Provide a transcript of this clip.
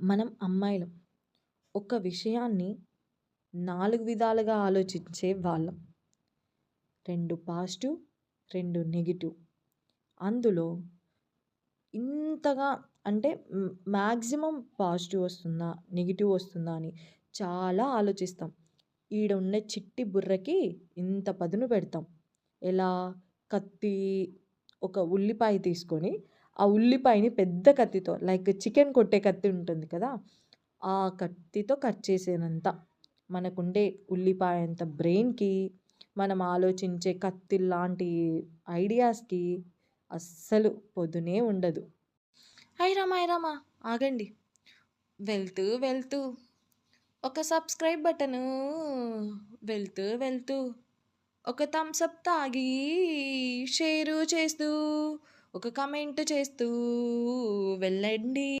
మనం అమ్మాయిలం. ఒక విషయాన్ని నాలుగు విధాలుగా ఆలోచించే వాళ్ళం. రెండు పాజిటివ్ రెండు నెగిటివ్. అందులో ఇంతగా అంటే మ్యాక్సిమం పాజిటివ్ వస్తుందా నెగిటివ్ వస్తుందా అని చాలా ఆలోచిస్తాం. ఈడ ఉండే చిట్టి బుర్రకి ఇంత పదును పెడతాం. ఎలా? కత్తి ఒక ఉల్లిపాయ తీసుకొని ఆ ఉల్లిపాయని పెద్ద కత్తితో లైక్ చికెన్ కొట్టే కత్తి ఉంటుంది కదా ఆ కత్తితో కట్ చేసేనంత. మనకుండే ఉల్లిపాయ అంత బ్రెయిన్కి మనం ఆలోచించే కత్తి లాంటి ఐడియాస్కి అస్సలు పొద్దునే ఉండదు. ఐరామా ఐరామా ఆగండి. వెళ్తూ వెళ్తూ ఒక సబ్స్క్రైబ్ బటను వెళ్తూ వెళ్తూ ఒక థమ్స్అప్ తాగి షేరు చేస్తూ ఒక కమెంట్ చేస్తూ వెళ్ళండి.